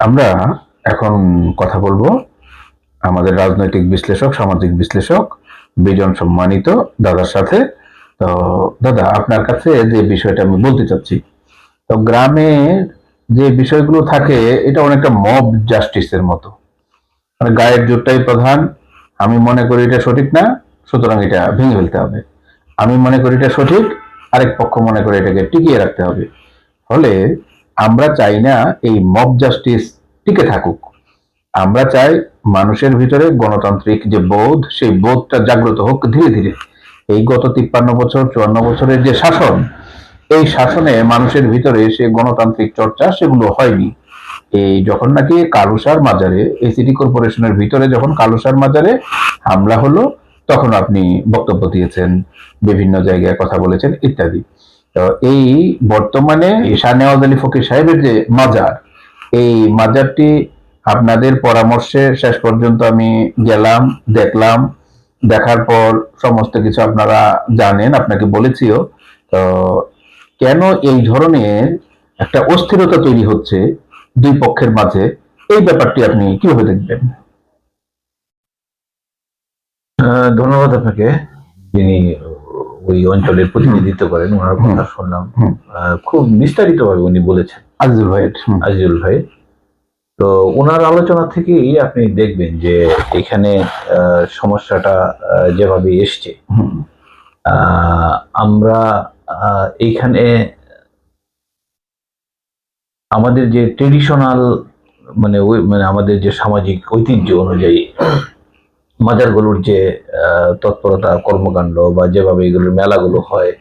আমরা এখন কথা বলব আমাদের রাজনৈতিক বিশ্লেষক, সামাজিক বিশ্লেষক, বিজন সম্মানিত দাদার সাথে। তো দাদা, আপনার কাছে যে বিষয়টা আমি বলতে চাচ্ছি, তো গ্রামে যে বিষয়গুলো থাকে, এটা অনেকটা মব জাস্টিসের মতো। মানে গায়ের জোরটাই প্রধান। আমি মনে করি এটা সঠিক না, সুতরাং এটা ভেঙে ফেলতে হবে। আমি মনে করি এটা সঠিক, আরেক পক্ষ মনে করে এটাকে টিকিয়ে রাখতে হবে। ফলে আমরা চাই না এই মব জাস্টিস টিকে থাকুক। আমরা চাই মানুষের ভিতরে গণতান্ত্রিক যে বোধ, সেই বোধটা জাগ্রত হোক ধীরে ধীরে। এই গত তিপ্পান্ন বছর, চুয়ান্ন বছরের যে শাসন, এই শাসনে মানুষের ভিতরে সে গণতান্ত্রিক চর্চা সেগুলো হয়নি। এই যখন নাকি কালুসার মাজারে, এই সিটি কর্পোরেশনের ভিতরে যখন কালুসার মাজারে হামলা হলো, তখন আপনি বক্তব্য দিয়েছেন, বিভিন্ন জায়গায় কথা বলেছেন, ইত্যাদি। তো এই বর্তমানে শাহ নেওয়াজ আলী ফকির সাহেবের যে মাজার এই মাজারটি আপনাদের পরামর্শে শেষ পর্যন্ত আমি গেলাম দেখলাম। দেখার পর সমস্ত কিছু আপনারা জানেন আপনাকে বলেছিও। তো কেন এই ধরনের একটা অস্থিরতা তৈরি হচ্ছে দুই পক্ষের মাঝে? এই ব্যাপারটি আপনি কীভাবে দেখবেন? ধন্যবাদ আপনাকে। যিনি ওই অঞ্চলের প্রতিনিধিত্ব করেন ওনার কথা শুনলাম। খুব বিস্তারিত ভাবে উনি বলেছেন। আজিজুল ভাই আজিজুল ভাই তো ওনার আলোচনা থেকেই আপনি দেখবেন যে এখানে সমস্যাটা যেভাবে এসছে। আমরা এইখানে আমাদের যে ট্রেডিশনাল মানে ওই মানে আমাদের যে সামাজিক ঐতিহ্য অনুযায়ী মাজারগুলোর যে তৎপরতা কর্মকাণ্ড বা যেভাবে এগুলোর মেলাগুলো হয়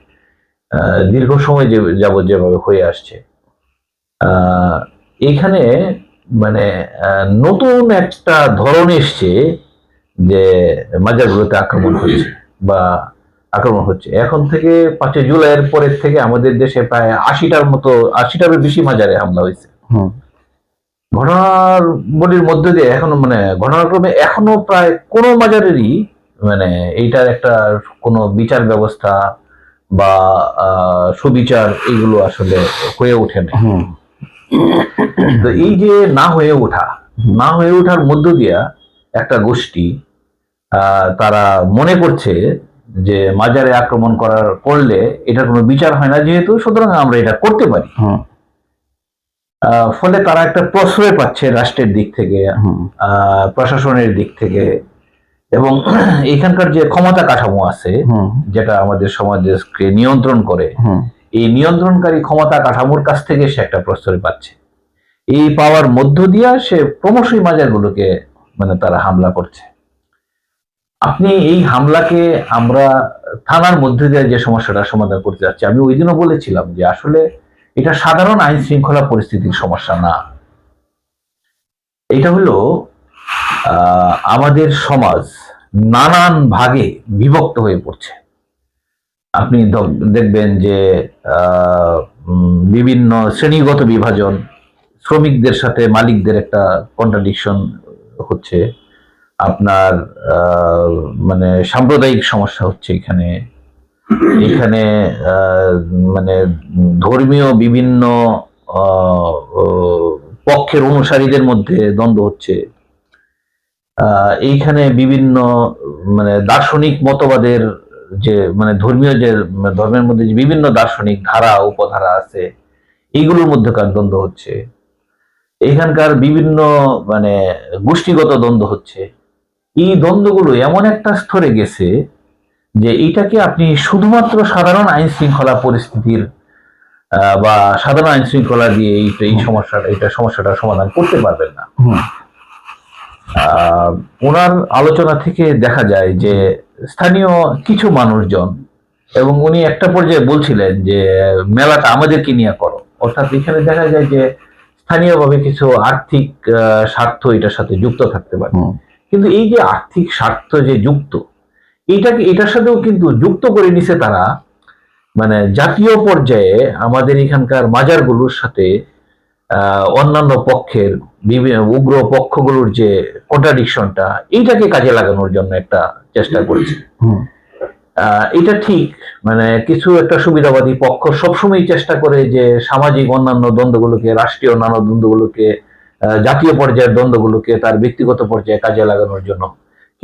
দীর্ঘ সময় যে যাবৎ যেভাবে হয়ে আসছে আহ, এইখানে মানে নতুন একটা ধরন এসছে যে মাজারগুলোতে আক্রমণ হচ্ছে বা আক্রমণ হচ্ছে। এখন থেকে পাঁচই জুলাইয়ের পরের থেকে আমাদের দেশে প্রায় আশিটার মতো আশিটারও বেশি মাজারে হামলা হয়েছে। ঘটনার বলির মধ্যে দিয়ে এখনও মানে ঘটনাক্রমে এখনও প্রায় কোনো মাজারেরই মানে এইটার একটা কোনো বিচার ব্যবস্থা বা সুবিচার এগুলো আসলে হয়ে ওঠে না। তো এই যে না হয়ে ওঠা না হয়ে ওঠার মধ্য দিয়া একটা গোষ্ঠী আহ, তারা মনে করছে যে মাজারে আক্রমণ করার করলে এটার কোনো বিচার হয় না যেহেতু সুতরাং আমরা এটা করতে পারি। ফলে তারা একটা প্রশ্রয় পাচ্ছে রাষ্ট্রের দিক থেকে প্রশাসনের দিক থেকে। এবং এখানকার যে ক্ষমতা কাঠামো আছে যেটা আমাদের সমাজকে নিয়ন্ত্রণ করে এই নিয়ন্ত্রণকারী ক্ষমতা কাঠামোর কাছ থেকে সে একটা প্রশ্রয় পাচ্ছে। এই পাওয়ার মধ্য দিয়া সে ক্রমশই মাজারগুলোকে মানে তারা হামলা করছে। আপনি এই হামলাকে আমরা থানার মধ্যে দিয়ে যে সমস্যাটা সমাধান করতে যাচ্ছি আমি ওই দিনও বলেছিলাম যে আসলে এটা সাধারণ আইন শৃঙ্খলা পরিস্থিতির সমস্যা না। এটা হলো আমাদের সমাজ নানান ভাগে বিভক্ত হয়ে পড়ছে। আপনি দেখবেন যে বিভিন্ন শ্রেণীগত বিভাজন, শ্রমিকদের সাথে মালিকদের একটা কন্ট্রাডিকশন হচ্ছে। আপনার মানে সাম্প্রদায়িক সমস্যা হচ্ছে এখানে। এখানে মানে ধর্মীয় বিভিন্ন পক্ষের অনুসারীদের মধ্যে দ্বন্দ্ব হচ্ছে। এইখানে বিভিন্ন মানে দার্শনিক মতবাদের যে মানে ধর্মীয় যে, ধর্মের মধ্যে যে বিভিন্ন দার্শনিক ধারা, উপধারা আছে, এইগুলোর মধ্যেকার দ্বন্দ্ব হচ্ছে। এখানকার বিভিন্ন মানে গোষ্ঠীগত দ্বন্দ্ব হচ্ছে। এই দ্বন্দ্বগুলো এমন একটা স্তরে গেছে যে এইটাকে আপনি শুধুমাত্র সাধারণ আইন শৃঙ্খলা পরিস্থিতির বা সাধারণ আইন শৃঙ্খলা দিয়ে এই এই সমস্যাটা এটা সমস্যাটা সমাধান করতে পারবেন না। ওনার আলোচনা থেকে দেখা যায় যে স্থানীয় কিছু মানুষজন এবং উনি একটা পর্যায়ে বলছিলেন যে মেলাটা আমাদেরকে নিয়ে করো। অর্থাৎ এখানে দেখা যায় যে স্থানীয়ভাবে কিছু আর্থিক আহ, স্বার্থ এটার সাথে যুক্ত থাকতে পারে। কিন্তু এই যে আর্থিক স্বার্থ যে যুক্ত এইটাকে এটার সাথেও কিন্তু যুক্ত করে নিছে তারা মানে জাতীয় পর্যায়ে আমাদের এখানকার মাজারগুলোর সাথে অন্যান্য পক্ষের বিভিন্ন উগ্র পক্ষগুলোর যে কন্ট্রাডিকশনটা এইটাকে কাজে লাগানোর জন্য একটা চেষ্টা করেছে। আহ, এটা ঠিক মানে কিছু একটা সুবিধাবাদী পক্ষ সবসময় চেষ্টা করে যে সামাজিক অন্যান্য দ্বন্দ্বগুলোকে রাষ্ট্রীয় অন্যান্য দ্বন্দ্বগুলোকে জাতীয় পর্যায়ের দ্বন্দ্বগুলোকে তার ব্যক্তিগত পর্যায়ে কাজে লাগানোর জন্য।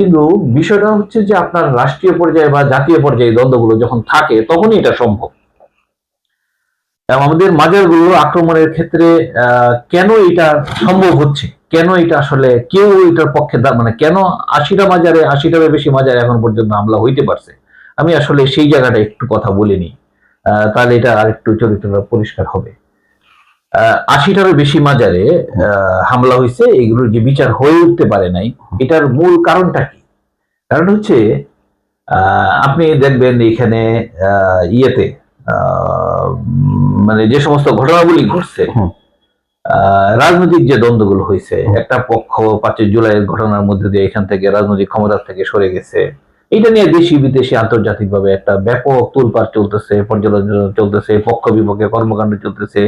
কিন্তু বিষয়টা হচ্ছে যে আপনার রাষ্ট্রীয় পর্যায়ে বা জাতীয় পর্যায়ে দ্বন্দ্বগুলো যখন থাকে, তখনই এটা সম্ভব। আমাদের মাজারগুলো আক্রমণের ক্ষেত্রে কেন এটা সম্ভব হচ্ছে? কেন এটা আসলে কেউ এটার পক্ষে মানে কেন আশিটা মাজারে, আশিটারও বেশি মাজারে এখন পর্যন্ত হামলা হইতে পারছে? আমি আসলে সেই জায়গাটা একটু কথা বলিনি। তাহলে এটা আর একটু চরিত্রটা পরিষ্কার হবে। আশিটারও বেশি মাজারে হামলা হয়েছে এগুলোর যে বিচার হয়ে উঠতে পারে নাই এটার মূল কারণটা কি? কারণ হচ্ছে আপনি দেখবেন এখানে আহ, ইয়েতে আহ, মানে যে সমস্ত ঘটনাগুলি ঘটছে আহ, রাজনৈতিক যে দ্বন্দ্বগুলো হয়েছে একটা পক্ষ পাঁচই জুলাইয়ের ঘটনার মধ্যে দিয়ে এখান থেকে রাজনৈতিক ক্ষমতা থেকে সরে গেছে এটা নিয়ে দেশি বিদেশি আন্তর্জাতিক ভাবে একটা ব্যাপক তুলপার চলতেছে পর্যালোচনা চলতেছে পক্ষ বিপক্ষে কর্মকাণ্ড চলতেছে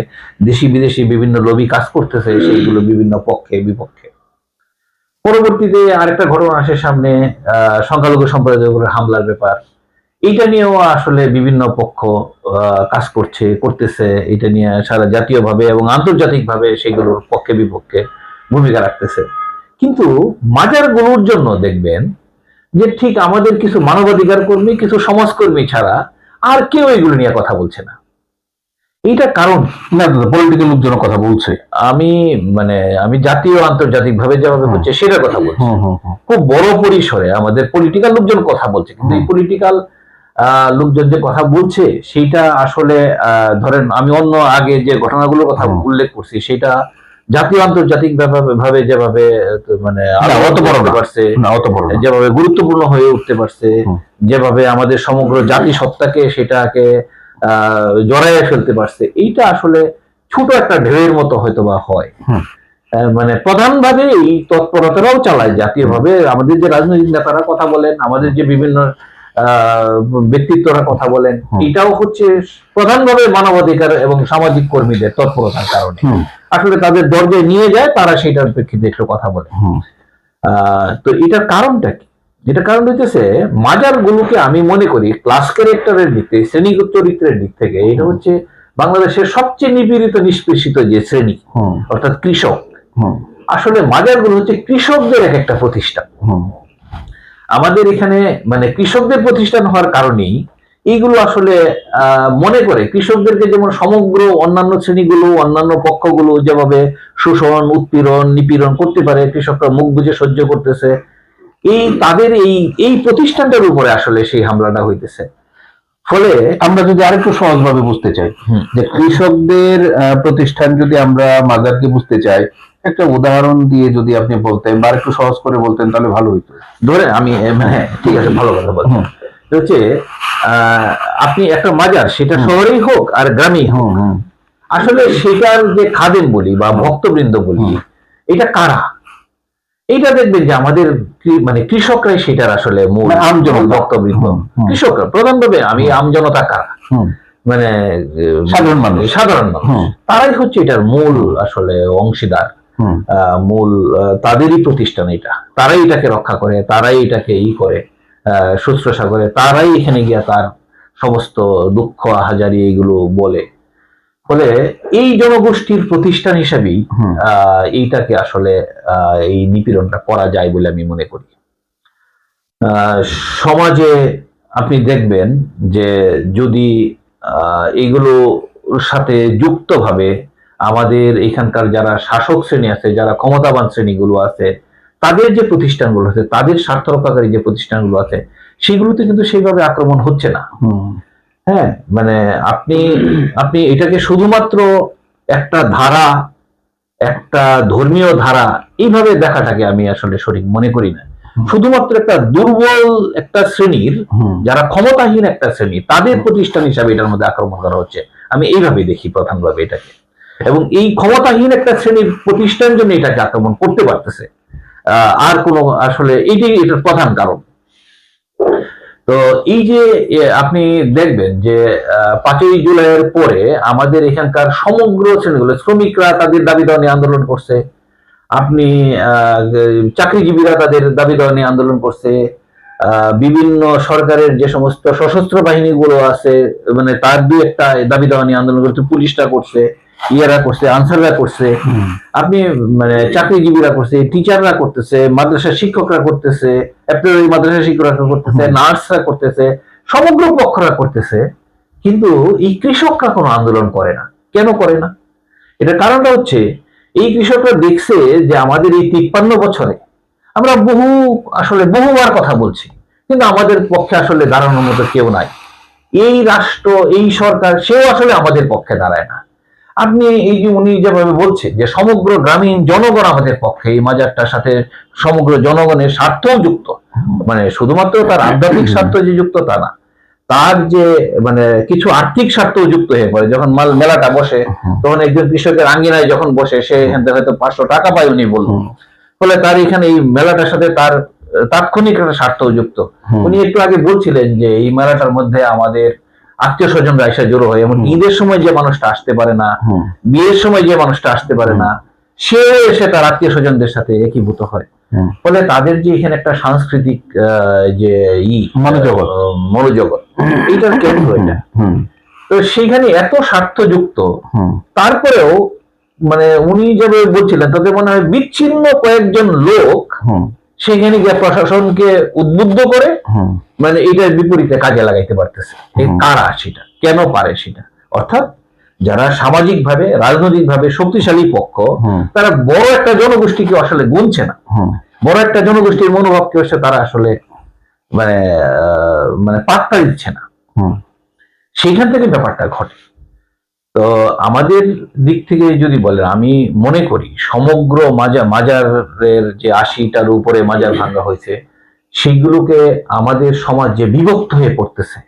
দেশি বিদেশি বিভিন্ন লবি কাজ করতেছে সেইগুলো বিভিন্ন পক্ষে বিপক্ষে। পরবর্তীতে আরেকটা ঘটনা আসে সামনে আহ, সংখ্যালঘু সম্প্রদায়ের হামলার ব্যাপার। এইটা নিয়েও আসলে বিভিন্ন পক্ষ কাজ করছে করতেছে। এটা নিয়ে সারা জাতীয়ভাবে এবং আন্তর্জাতিকভাবে সেগুলোর পক্ষে বিপক্ষে ভূমিকা রাখতেছে। কিন্তু মাজারগুলোর জন্য দেখবেন যে ঠিক আমাদের কিছু মানবাধিকার কর্মী কিছু সমাজকর্মী ছাড়া আর কেউ এগুলো নিয়ে কথা বলছে না। এইটা কারণ না দাদা পলিটিক্যাল লোকজন কথা বলছে। আমি মানে আমি জাতীয় আন্তর্জাতিক ভাবে যেভাবে হচ্ছে সেটার কথা বলছি। হুম হুম খুব বড় পরিসরে আমাদের পলিটিক্যাল লোকজন কথা বলছে কিন্তু এই। পলিটিক্যাল লোকজন যে কথা বলছে সেইটা আসলে আহ, ধরেন আমি অন্য আগে যে ঘটনাগুলোর কথা উল্লেখ করছি সেটা জাতীয় আন্তর্জাতিক ভাবে- ভাবে যেভাবে মানে অত বড় পারছে। যেভাবে গুরুত্বপূর্ণ হয়ে উঠতে পারছে যেভাবে আমাদের সমগ্র জাতি সত্তাকে সেটাকে আহ, জড়াইয়ে ফেলতে পারছে এইটা আসলে ছোট একটা ঢেউয়ের মতো হয়তো বা হয় মানে প্রধানভাবে এই তৎপরতারাও চালায় জাতীয়ভাবে। আমাদের যে রাজনৈতিক নেতারা কথা বলেন আমাদের যে বিভিন্ন ব্যক্তিত্বরা কথা বলেন এটাও হচ্ছে প্রধানভাবে মানবাধিকার এবং সামাজিক কর্মীদের তৎপরতার কারণে। আসলে তাদের দরজায় নিয়ে যায় তারা সেটার প্রেক্ষিতে একটু কথা বলে। তো এটার কারণটা কি? এটা কারণ হইতেছে মাজারগুলোকে আমি মনে করি ক্লাস ক্যারেক্টারের দিক থেকে শ্রেণি চরিত্রের দিক থেকে এটা হচ্ছে বাংলাদেশের সবচেয়ে নিপীড়িত নিষ্পেষিত যে শ্রেণি অর্থাৎ কৃষক। আসলে মাজারগুলো হচ্ছে কৃষকদের এক একটা প্রতিষ্ঠান। আমাদের এখানে মানে কৃষকদের প্রতিষ্ঠান হওয়ার কারণেই এইগুলো আসলে মনে করে কৃষকদেরকে যেমন সমগ্র অন্যান্য শ্রেণীগুলো অন্যান্য পক্ষগুলো যেভাবে শোষণ উৎপীড়ন নিপীড়ন করতে পারে কৃষকরা মুখ বুঝে সহ্য করতেছে এই তাদের এই এই প্রতিষ্ঠানটার উপরে আসলে সেই হামলাটা হইতেছে ফলে আমরা যদি আরেকটু সহজভাবে বুঝতে চাই। যে কৃষকদের প্রতিষ্ঠান যদি আমরা মাজারকে বুঝতে চাই একটা উদাহরণ দিয়ে যদি আপনি বলতেন বা একটু সহজ করে বলতেন তাহলে ভালো হইতো। ধরে আমি হ্যাঁ ঠিক আছে ভালো কথা বলছি হচ্ছে আপনি একটা মাজার সেটা শহরেই হোক আর গ্রামেই হোক। আসলে সেটার যে খাদেম বলি বা ভক্তবৃন্দ বলি এটা কারা? এইটা দেখবেন যে আমাদের মানে কৃষকরাই সেটার আসলে মূল মানে আমজনতা। ভক্তবৃন্দ। কৃষকরা প্রধানভাবে আমি আমজনতা কারা? মানে সাধারণ মানুষ। সাধারণ মানুষ। তারাই হচ্ছে এটার মূল আসলে অংশীদার। মূল তাদেরই প্রতিষ্ঠান এটা। তারাই এটাকে রক্ষা করে তারাই এটাকে ই করে শুশ্রূষা করে তারাই এখানে গিয়া তার সমস্ত দুঃখ হাজারি এইগুলো বলে। ফলে এই জনগোষ্ঠীর প্রতিষ্ঠান হিসাবেই আহ, এইটাকে আসলে আহ, এই নিপীড়নটা করা যায় বলে আমি মনে করি। আহ, সমাজে আপনি দেখবেন যে যদি আহ, এইগুলোর সাথে যুক্তভাবে আমাদের এখানকার যারা শাসক শ্রেণি আছে যারা ক্ষমতাবান শ্রেণীগুলো আছে তাদের যে প্রতিষ্ঠানগুলো আছে তাদের স্বার্থ রক্ষাকারী যে প্রতিষ্ঠানগুলো আছে সেগুলোতে কিন্তু সেইভাবে আক্রমণ হচ্ছে না। হ্যাঁ মানে আপনি আপনি এটাকে শুধুমাত্র একটা ধারা একটা ধর্মীয় ধারা এইভাবে দেখাটাকে আমি আসলে সঠিক মনে করি না। শুধুমাত্র একটা দুর্বল একটা শ্রেণির যারা ক্ষমতাহীন একটা শ্রেণি তাদের প্রতিষ্ঠান হিসাবে এটার মধ্যে আক্রমণ করা হচ্ছে। আমি এইভাবে দেখি প্রধানভাবে এটাকে। এবং এই ক্ষমতাহীন একটা শ্রেণির প্রতিষ্ঠান জন্য এটাকে আক্রমণ করতে পারতেছে। আর কোনো আসলে এইটাই এটার প্রধান কারণ। তো এই যে আপনি দেখবেন যে পাঁচই জুলাইয়ের পরে আমাদের এখানকার সমগ্র শ্রেণীগুলো, শ্রমিকরা তাদের দাবি দেওয়া নিয়ে আন্দোলন করছে। আপনি চাকরিজীবীরা তাদের দাবি দেওয়া নিয়ে আন্দোলন করছে। বিভিন্ন সরকারের যে সমস্ত সশস্ত্র বাহিনীগুলো আছে মানে তার দুই একটা দাবি দেওয়া নিয়ে আন্দোলন করছে, পুলিশরা করছে। ইয়েরা করছে আনসাররা করছে আপনি মানে চাকরিজীবীরা করছে টিচাররা করতেছে মাদ্রাসা শিক্ষকরা করতেছে অ্যাপ্রিল মাদ্রাসা শিক্ষকরা করতেছে নার্সরা করতেছে সমগ্র পক্ষরা করতেছে কিন্তু এই কৃষকরা কোনো আন্দোলন করে না। কেন করে না? এটার কারণটা হচ্ছে এই কৃষকরা দেখছে যে আমাদের এই তিপ্পান্ন বছরে আমরা বহু আসলে বহুবার কথা বলছি কিন্তু আমাদের পক্ষে আসলে দাঁড়ানোর মতো কেউ নাই। এই রাষ্ট্র এই সরকার সেও আসলে আমাদের পক্ষে দাঁড়ায় না। আপনি এই যে উনি যেভাবে বলছে যে সমগ্র গ্রামীণ জনগণ আমাদের পক্ষে এই মাজারটার সাথে সমগ্র জনগণের স্বার্থও যুক্ত। মানে শুধুমাত্র তার আধ্যাত্মিক স্বার্থ যে যুক্ত তা না তার যে মানে কিছু আর্থিক স্বার্থও যুক্ত হয়ে পড়ে। যখন মাল মেলাটা বসে তখন একজন কৃষকের আঙ্গিনায় যখন বসে সে এখান থেকে হয়তো পাঁচশো টাকা পায় উনি বলল। ফলে তার এখানে এই মেলাটার সাথে তার তাৎক্ষণিক একটা স্বার্থও যুক্ত। উনি একটু আগে বলছিলেন যে এই মেলাটার মধ্যে আমাদের আত্মীয় স্বজনরা এসে জড়ো হয়। এমন ঈদের সময় যে মানুষটা আসতে পারে না বিয়ের সময় যে মানুষটা আসতে পারে না সে এসে তার আত্মীয় স্বজনদের সাথে একীভূত হয়। ফলে তাদের যে এখানে একটা সাংস্কৃতিক যে ই মনোজগৎ। মনোজগৎ এইটার কেন্দ্র এটা। তো সেইখানে এত স্বার্থযুক্ত তারপরেও মানে উনি যেভাবে বলছিলেন তাতে মনে হয় বিচ্ছিন্ন কয়েকজন লোক সেখানে গিয়ে প্রশাসনকে উদ্বুদ্ধ করে মানে এটার বিপরীতে কাজে লাগাইতে পারতেছে। কারা সেটা? কেন পারে সেটা? অর্থাৎ যারা সামাজিক ভাবে রাজনৈতিক ভাবে শক্তিশালী পক্ষ তারা বড় একটা জনগোষ্ঠীকে আসলে গুনছে না। বড় একটা জনগোষ্ঠীর মনোভাবকে হচ্ছে তারা আসলে মানে মানে পাত্তা দিচ্ছে না। হুম, সেইখান থেকে ব্যাপারটা ঘটে। তো আমাদের দিক থেকে যদি বলেন আমি মনে করি সমগ্র মাজা মাজারের যে আশিটার উপরে মাজার ভাঙা হয়েছে সেইগুলোকে আমাদের সমাজ যে বিভক্ত হয়ে পড়তেছে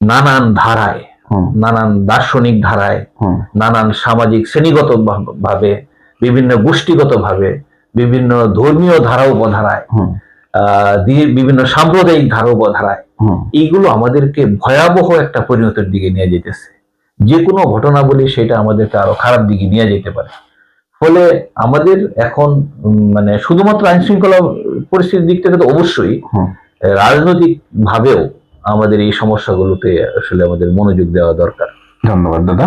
নানান ধারায় নানান দার্শনিক ধারায় নানান সামাজিক শ্রেণীগত ভাবে বিভিন্ন গোষ্ঠীগত ভাবে বিভিন্ন ধর্মীয় ধারা উপধারায় দিয়ে বিভিন্ন সাম্প্রদায়িক ধারা উপধারায় এইগুলো আমাদেরকে ভয়াবহ একটা পরিণতির দিকে নিয়ে যেতেছে যে কোনো ঘটনাবলী সেটা আমাদেরকে আরও খারাপ দিকে নিয়ে যেতে পারে। ফলে আমাদের এখন মানে শুধুমাত্র আইন শৃঙ্খলা পরিস্থিতির দিক থেকে তো অবশ্যই রাজনৈতিক ভাবেও আমাদের এই সমস্যাগুলোতে আসলে আমাদের মনোযোগ দেওয়া দরকার। ধন্যবাদ দাদা।